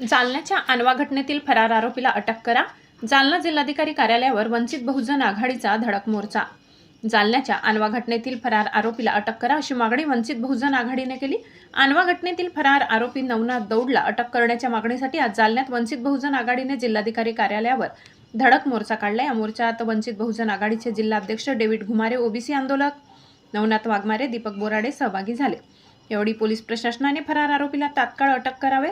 जालन्याच्या आणवा घटनेतील फरार आरोपीला अटक करा. जालना जिल्हाधिकारी कार्यालयावर वंचित बहुजन आघाडीचा धडक मोर्चा. जालन्याच्या आणवा घटनेतील फरार आरोपीला अटक करा अशी मागणी वंचित बहुजन आघाडीने केली. आणवा घटनेतील फरार आरोपी नवनाथ दौडला अटक करण्याच्या मागणीसाठी आज जालन्यात वंचित बहुजन आघाडीने जिल्हाधिकारी कार्यालयावर धडक मोर्चा काढला. या मोर्चात वंचित बहुजन आघाडीचे जिल्हाध्यक्ष डेव्हिड घुमारे ओबीसी आंदोलक नवनाथ वाघमारे दीपक बोराडे सहभागी झाले. एवढी पोलीस प्रशासनाने फरार आरोपीला तात्काळ अटक करावे.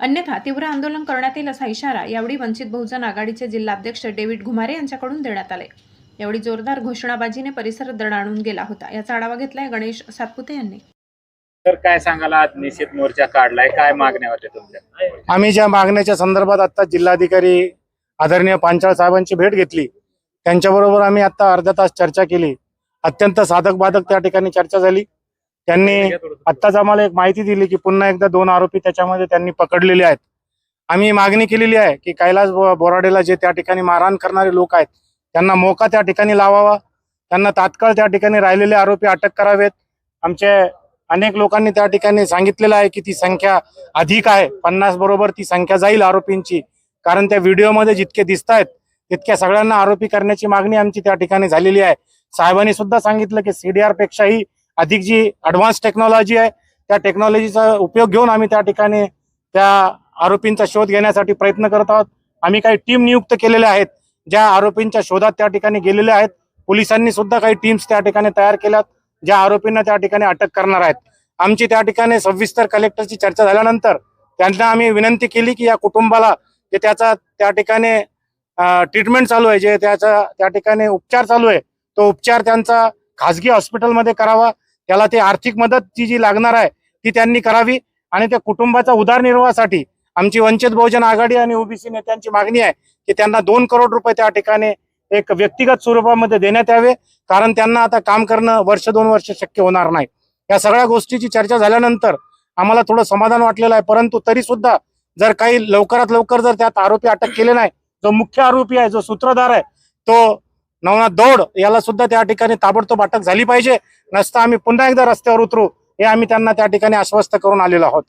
अन्यथा तीव्र आंदोलन करण्यात येईल असा इशारा यावेळी वंचित बहुजन आघाडीचे जिल्हाध्यक्ष डेव्हिड घुमारे यांच्याकडून देण्यात आले. यावेळी जोरदार घोषणाबाजीने परिसर दणाणून गेला होता. याचा आढावा घेतलाय गणेश सातपुते यांनी. तर काय सांगाल आज निषेध मोर्चा काढलाय? काय मागण्या होत्या तुमच्या? आम्ही ज्या मागण्याच्या संदर्भात आता जिल्हाधिकारी आदरणीय पांचाळ साहेबांची भेट घेतली त्यांच्याबरोबर आम्ही आता अर्धा तास चर्चा केली. अत्यंत साधक बाधक त्या ठिकाणी चर्चा झाली. त्यांनी आत्ताच आम्हाला एक माहिती दिली की पुन्हा एकदा दोन आरोपी त्याच्यामध्ये त्यांनी पकडलेले आहेत. आम्ही मागणी केलेली आहे की कैलास बोराडेला जे त्या ठिकाणी मारहाण करणारे लोक आहेत त्यांना मोका त्या ठिकाणी लावावा. त्यांना तात्काळ त्या ठिकाणी राहिलेले आरोपी अटक करावेत. आमचे अनेक लोकांनी त्या ठिकाणी सांगितलेलं आहे की ती संख्या अधिक आहे. पन्नास बरोबर ती संख्या जाईल आरोपींची. कारण त्या व्हिडिओमध्ये जितके दिसत आहेत तितक्या सगळ्यांना आरोपी करण्याची मागणी आमची त्या ठिकाणी झालेली आहे. साहेबांनी सुद्धा सांगितलं की सीडीआर पेक्षाही अधिक जी ॲडव्हान्स टेक्नॉलॉजी आहे त्या टेक्नॉलॉजीचा उपयोग घेऊन आम्ही त्या ठिकाणी त्या आरोपींचा शोध घेण्यासाठी प्रयत्न करत आहोत. आम्ही काही टीम नियुक्त केलेल्या आहेत ज्या आरोपींच्या शोधात त्या ठिकाणी गेलेल्या आहेत. पोलिसांनी सुद्धा काही टीम्स त्या ठिकाणी तयार केल्यात ज्या आरोपींना त्या ठिकाणी अटक करणार आहेत. आमची त्या ठिकाणी सविस्तर कलेक्टरची चर्चा झाल्यानंतर त्यांना आम्ही विनंती केली की या कुटुंबाला जे त्याचा त्या ठिकाणी ट्रीटमेंट चालू आहे जे त्याचा त्या ठिकाणी उपचार चालू आहे तो उपचार त्यांचा खाजगी हॉस्पिटलमध्ये करावा. त्याला ते आर्थिक मदत जी जी लागणार आहे ती त्यांनी करावी. आणि त्या कुटुंबाचा उदारनिर्वाहासाठी आमची वंचित बहुजन आघाडी आणि ओबीसी नेत्यांची मागणी आहे की त्यांना दोन करोड रुपये त्या ठिकाणी एक व्यक्तिगत स्वरूपामध्ये देण्यात यावे कारण त्यांना आता काम करणं वर्ष दोन वर्ष शक्य होणार नाही. या सगळ्या गोष्टीची चर्चा झाल्यानंतर आम्हाला थोडं समाधान वाटलेलं आहे परंतु तरी सुद्धा जर काही लवकरात लवकर जर त्यात आरोपी अटक केले नाही जो मुख्य आरोपी आहे जो सूत्रधार आहे तो नवनाथ दौड याला सुद्धा त्या ठिकाणी ताबडतोब अटक झाली पाहिजे. नसता आम्ही पुन्हा एकदा रस्त्यावर उतरू हे आम्ही त्यांना त्या ठिकाणी आश्वस्त करून आलेलो आहोत.